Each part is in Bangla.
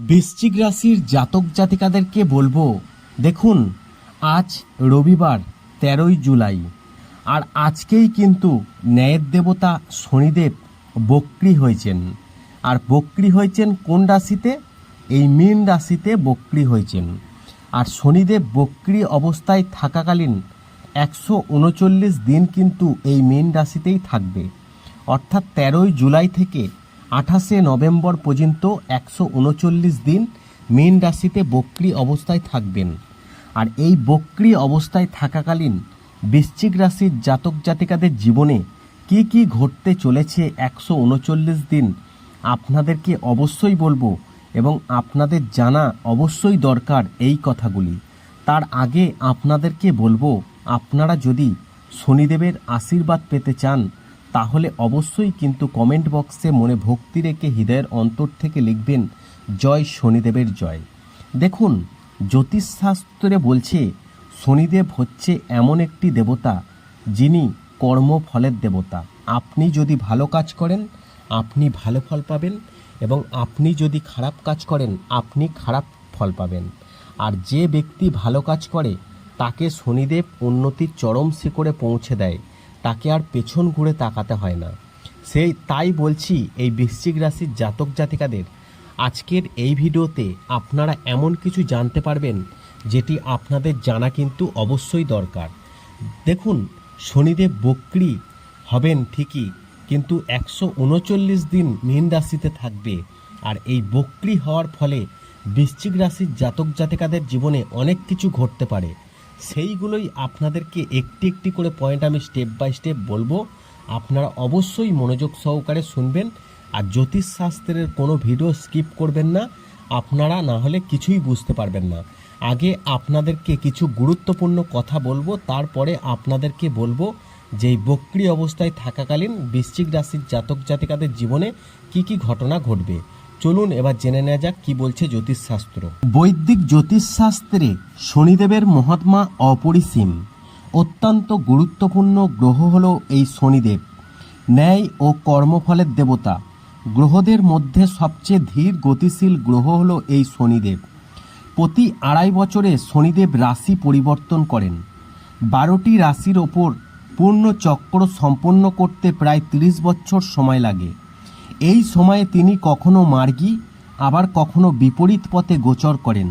বৃশ্চিক রাশির জাতক জাতিকাদেরকে বলব, দেখুন, আজ রবিবার, তেরোই জুলাই। আর আজকেই কিন্তু ন্যায়ের দেবতা শনিদেব বক্রি হয়েছেন। আর বক্রি হয়েছেন কোন রাশিতে? এই মীন রাশিতে বক্রি হয়েছেন। আর শনিদেব বক্রি অবস্থায় থাকাকালীন একশো উনচল্লিশ দিন কিন্তু এই মীন রাশিতেই থাকবে। অর্থাৎ তেরোই জুলাই থেকে আঠাশে নভেম্বর পর্যন্ত একশো উনচল্লিশ দিন মীন রাশিতে বক্রি অবস্থায় থাকবেন। আর এই বক্রি অবস্থায় থাকাকালীন বৃশ্চিক রাশির জাতক জাতিকাদের জীবনে কি কি ঘটতে চলেছে একশো উনচল্লিশ দিন আপনাদেরকে অবশ্যই বলব এবং আপনাদের জানা অবশ্যই দরকার এই কথাগুলি। তার আগে আপনাদেরকে বলব, আপনারা যদি শনিদেবের আশীর্বাদ পেতে চান তাহলে অবশ্যই কিন্তু কমেন্ট বক্সে মনে ভক্তি রেখে হৃদয়ের অন্তর থেকে লিখবেন, জয় শনিদেবের জয়। দেখুন জ্যোতিষশাস্ত্রে বলছে, শনিদেব হচ্ছে এমন একটি দেবতা যিনি কর্মফলের দেবতা। আপনি যদি ভালো কাজ করেন, আপনি ভালো ফল পাবেন এবং আপনি যদি খারাপ কাজ করেন, আপনি খারাপ ফল পাবেন। আর যে ব্যক্তি ভালো কাজ করে, তাকে শনিদেব উন্নতির চরম শিখরে পৌঁছে দেয়। তাকে আর পেছন ঘুরে তাকাতে হয় না। সেই তাই বলছি এই বৃশ্চিক রাশির জাতক জাতিকাদের, আজকের এই ভিডিওতে আপনারা এমন কিছু জানতে পারবেন যেটি আপনাদের জানা কিন্তু অবশ্যই দরকার। দেখুন, শনিদেব বক্রি হবেন ঠিকই, কিন্তু একশো উনচল্লিশ দিন মীন রাশিতে থাকবে। আর এই বক্রি হওয়ার ফলে বৃশ্চিক রাশির জাতক জাতিকাদের জীবনে অনেক কিছু ঘটতে পারে। সেইগুলোই আপনাদেরকে একটি একটি করে পয়েন্ট আমি স্টেপ বাই স্টেপ বলব। আপনারা অবশ্যই মনোযোগ সহকারে শুনবেন আর জ্যোতিষশাস্ত্রের কোনো ভিডিও স্কিপ করবেন না। আপনারা না হলে কিছুই বুঝতে পারবেন না। আগে আপনাদেরকে কিছু গুরুত্বপূর্ণ কথা বলব, তারপরে আপনাদেরকে বলব যে বক্রি অবস্থায় থাকাকালীন বৃশ্চিক রাশির জাতক জাতিকাদের জীবনে কি কি ঘটনা ঘটবে। চলুন এবার জেনে নেওয়া যাক কি বলছে জ্যোতিষশাস্ত্র। বৈদিক জ্যোতিষশাস্ত্রে শনিদেবের মহাত্মা অপরিসীম। অত্যন্ত গুরুত্বপূর্ণ গ্রহ হল এই শনিদেব। ন্যায় ও কর্মফলের দেবতা। গ্রহদের মধ্যে সবচেয়ে ধীর গতিশীল গ্রহ হল এই শনিদেব। প্রতি আড়াই বছরে শনিদেব রাশি পরিবর্তন করেন। বারোটি রাশির ওপর পূর্ণ চক্র সম্পন্ন করতে প্রায় তিরিশ বছর সময় লাগে। এই সময়ে তিনি কখনো মার্গী, আবার কখনো বিপরীত পথে গোচর করেন।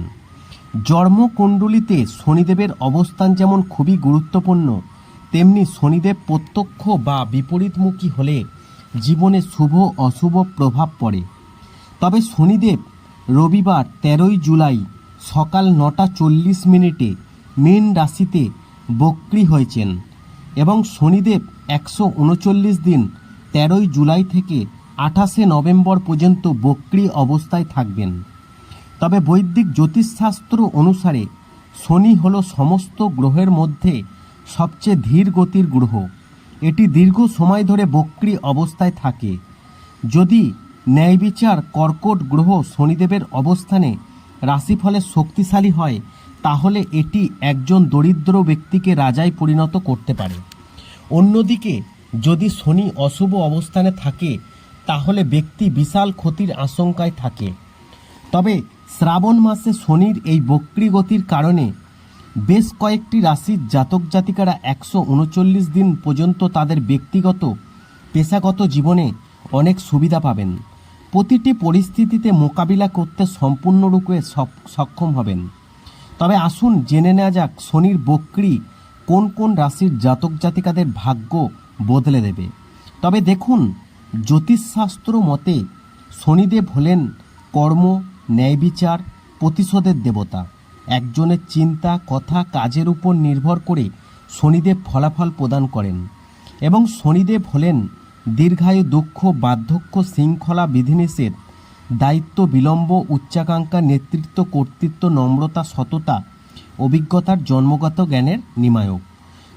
জন্মকুণ্ডলিতে শনিদেবের অবস্থান যেমন খুবই গুরুত্বপূর্ণ, তেমনি শনিদেব প্রত্যক্ষ বা বিপরীতমুখী হলে জীবনে শুভ অশুভ প্রভাব পড়ে। তবে শনিদেব রবিবার তেরোই জুলাই সকাল নটা চল্লিশ মিনিটে মীন রাশিতে বক্রি হয়েছেন এবং শনিদেব একশো উনচল্লিশ দিন তেরোই জুলাই থেকে আঠাশে নভেম্বর পর্যন্ত বক্রি অবস্থায় থাকবেন। তবে বৈদিক জ্যোতিষশাস্ত্র অনুসারে শনি হল সমস্ত গ্রহের মধ্যে সবচেয়ে ধীর গতির গ্রহ। এটি দীর্ঘ সময় ধরে বক্রি অবস্থায় থাকে। যদি ন্যায়বিচার কর্কট গ্রহ শনিদেবের অবস্থানে রাশিফলে শক্তিশালী হয়, তাহলে এটি একজন দরিদ্র ব্যক্তিকে রাজায় পরিণত করতে পারে। অন্যদিকে, যদি শনি অশুভ অবস্থানে থাকে তাহলে ব্যক্তি বিশাল ক্ষতির আশঙ্কায় থাকে। তবে শ্রাবণ মাসে শনির এই বক্রি গতির কারণে বেশ কয়েকটি রাশির জাতক জাতিকারা একশো উনচল্লিশ দিন পর্যন্ত তাদের ব্যক্তিগত, পেশাগত জীবনে অনেক সুবিধা পাবেন। প্রতিটি পরিস্থিতিতে মোকাবিলা করতে সম্পূর্ণরূপে সক্ষম হবেন। তবে আসুন জেনে নেওয়া যাক শনির বক্রি কোন কোন রাশির জাতক জাতিকাদের ভাগ্য বদলে দেবে। তবে দেখুন জ্যোতিষশাস্ত্র মতে শনিদেব হলেন কর্ম ন্যায়বিচার প্রতিশোধের দেবতা। একজনের চিন্তা, কথা, কাজের উপর নির্ভর করে শনিদেব ফলাফল প্রদান করেন এবং শনিদেব হলেন দীর্ঘায়ু, দুঃখ, বার্ধক্য, শৃঙ্খলা বিধিনিষেধ, দায়িত্ব, বিলম্ব, উচ্চাকাঙ্ক্ষা, নেতৃত্ব, কর্তৃত্ব, নম্রতা, সততা, অভিজ্ঞতার জন্মগত জ্ঞানের নিমায়ক।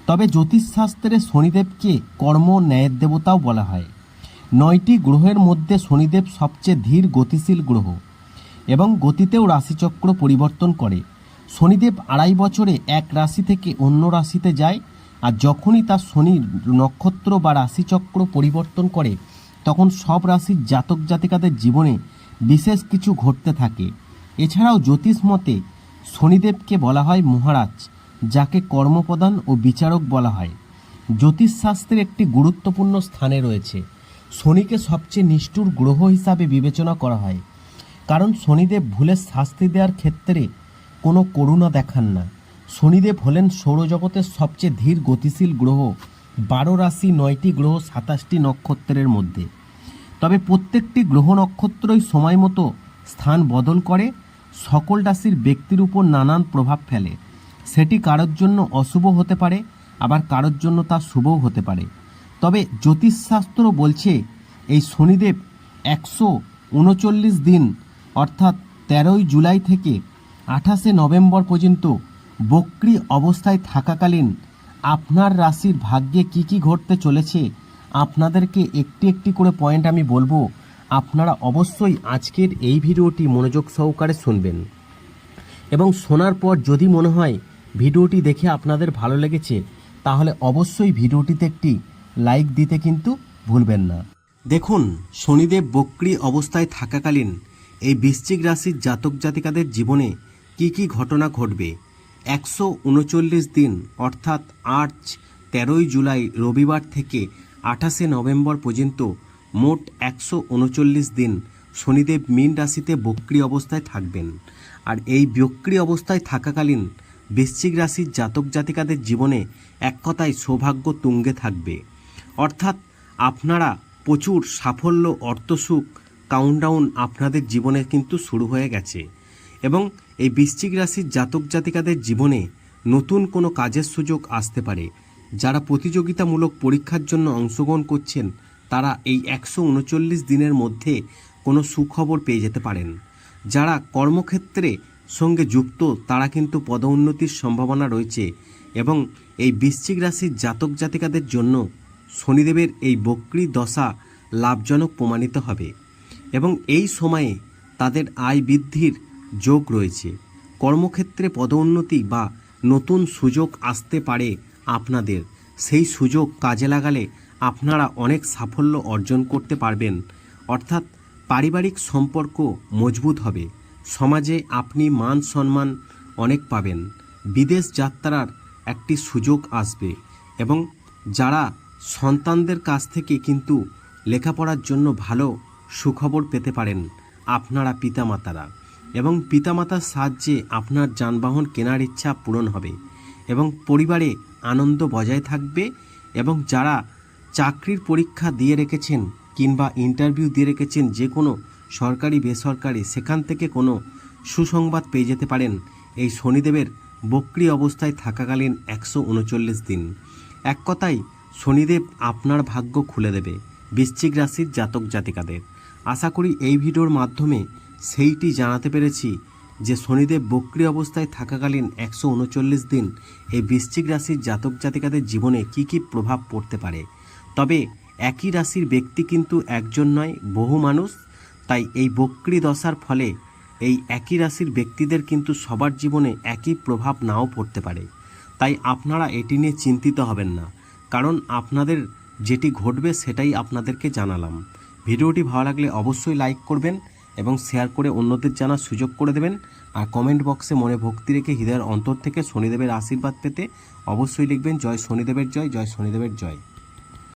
তবে জ্যোতিষশাস্ত্রে শনিদেবকে কর্ম, ন্যায়ের দেবতাও বলা হয়। নয়টি গ্রহের মধ্যে শনিদেব সবচেয়ে ধীর গতিশীল গ্রহ এবং গতিতেও রাশিচক্র পরিবর্তন করে। শনিদেব আড়াই বছরে এক রাশি থেকে অন্য রাশিতে যায় আর যখনই তার শনি নক্ষত্র বা রাশিচক্র পরিবর্তন করে, তখন সব রাশির জাতক জাতিকাদের জীবনে বিশেষ কিছু ঘটতে থাকে। এছাড়াও জ্যোতিষ মতে শনিদেবকে বলা হয় মহারাজ, যাকে কর্মপ্রদান ও বিচারক বলা হয়। জ্যোতিষশাস্ত্রের একটি গুরুত্বপূর্ণ স্থানে রয়েছে। শনিকে সবচেয়ে নিষ্ঠুর গ্রহ হিসাবে বিবেচনা করা হয়। কারণ শনিদেব ভুলের শাস্তি দেওয়ার ক্ষেত্রে কোনো করুণা দেখান না। শনিদেব হলেন সৌরজগতের সবচেয়ে ধীর গতিশীল গ্রহ। বারো রাশি নয়টি গ্রহ সাতাশটি নক্ষত্রের মধ্যে। তবে প্রত্যেকটি গ্রহ নক্ষত্রই সময় মতো স্থান বদল করে, সকল রাশির ব্যক্তির উপর নানান প্রভাব ফেলে। সেটি কারোর জন্য অশুভ হতে পারে, আবার কারোর জন্য তা শুভও হতে পারে। তবে জ্যোতিষশাস্ত্র বলছে এই শনিদেব একশো উনচল্লিশ দিন, অর্থাৎ তেরোই জুলাই থেকে আঠাশে নভেম্বর পর্যন্ত বক্রি অবস্থায় থাকাকালীন আপনার রাশির ভাগ্যে কি কি ঘটতে চলেছে আপনাদেরকে একটি একটি করে পয়েন্ট আমি বলব। আপনারা অবশ্যই আজকের এই ভিডিওটি মনোযোগ সহকারে শুনবেন। এবং শোনার পর যদি মনে হয় ভিডিওটি দেখে আপনাদের ভালো লেগেছে, তাহলে অবশ্যই ভিডিওটিতে একটি লাইক দিতে কিন্তু ভুলবেন না। দেখুন, শনিদেব বক্রি অবস্থায় থাকাকালীন এই বৃশ্চিক রাশির জাতক জাতিকাদের জীবনে কি কি ঘটনা ঘটবে? একশো উনচল্লিশ দিন, অর্থাৎ আট তেরোই জুলাই রবিবার থেকে আঠাশে নভেম্বর পর্যন্ত মোট একশো উনচল্লিশ দিন শনিদেব মীন রাশিতে বক্রি অবস্থায় থাকবেন। আর এই বক্রি অবস্থায় থাকাকালীন বৃশ্চিক রাশির জাতক জাতিকাদের জীবনে এক কথায় সৌভাগ্য তুঙ্গে থাকবে। অর্থাৎ আপনারা প্রচুর সাফল্য, অর্থসুখ কাউন্টডাউন আপনাদের জীবনে কিন্তু শুরু হয়ে গেছে। এবং এই বৃশ্চিক রাশির জাতক জাতিকাদের জীবনে নতুন কোনো কাজের সুযোগ আসতে পারে। যারা প্রতিযোগিতামূলক পরীক্ষার জন্য অংশগ্রহণ করছেন, তারা এই একশো উনচল্লিশ দিনের মধ্যে কোনো সুখবর পেয়ে যেতে পারেন। যারা কর্মক্ষেত্রে সঙ্গে যুক্ত, তারা কিন্তু পদোন্নতির সম্ভাবনা রয়েছে। এবং এই বৃশ্চিক রাশির জাতক জাতিকাদের জন্য শনিদেবের এই বক্রি দশা লাভজনক প্রমাণিত হবে এবং এই সময়ে তাদের আয় বৃদ্ধির যোগ রয়েছে। কর্মক্ষেত্রে পদোন্নতি বা নতুন সুযোগ আসতে পারে আপনাদের। সেই সুযোগ কাজে লাগালে আপনারা অনেক সাফল্য অর্জন করতে পারবেন। অর্থাৎ পারিবারিক সম্পর্ক মজবুত হবে। সমাজে আপনি মান সম্মান অনেক পাবেন। বিদেশ যাত্রার একটি সুযোগ আসবে এবং যারা সন্তানদের কাছ থেকে কিন্তু লেখাপড়ার জন্য ভালো সুখবর পেতে পারেন আপনারা পিতামাতারা এবং পিতামাতার সাহায্যে আপনার যানবাহন কেনার ইচ্ছা পূরণ হবে এবং পরিবারে আনন্দ বজায় থাকবে এবং যারা চাকরির পরীক্ষা দিয়ে রেখেছেন কিংবা ইন্টারভিউ দিয়ে রেখেছেন যে কোনো সরকারি, বেসরকারি, সেখান থেকে কোনো সুসংবাদ পেয়ে যেতে পারেন। এই শনিদেবের বক্রি অবস্থায় থাকাকালীন একশো উনচল্লিশ দিন। এক কথায় শনিদেব আপনার ভাগ্য খুলে দেবে, বৃশ্চিক রাশির জাতক জাতিকাদের। আশা করি এই ভিডিওর মাধ্যমে সেইটি জানাতে পেরেছি যে শনিদেব বক্রি অবস্থায় থাকাকালীন একশো উনচল্লিশ দিন এই বৃশ্চিক রাশির জাতক জাতিকাদের জীবনে কি কি প্রভাব পড়তে পারে। তবে একই রাশির ব্যক্তি কিন্তু একজন নয়, বহু মানুষ। তাই এই বক্রি দশার ফলে এই একই রাশির ব্যক্তিদের কিন্তু সবার জীবনে একই প্রভাব নাও পড়তে পারে। তাই আপনারা এটি নিয়ে চিন্তিত হবেন না। কারণ আপনাদের যেটি ঘটবে সেটাই আপনাদেরকে জানালাম। ভিডিওটি ভালো লাগলে অবশ্যই লাইক করবেন এবং শেয়ার করে অন্যদের জানার সুযোগ করে দেবেন। আর কমেন্ট বক্সে মনে ভক্তি রেখে হৃদয়ের অন্তর থেকে শনিদেবের আশীর্বাদ পেতে অবশ্যই লিখবেন, জয় শনিদেবের জয় জয় শনিদেবের জয়।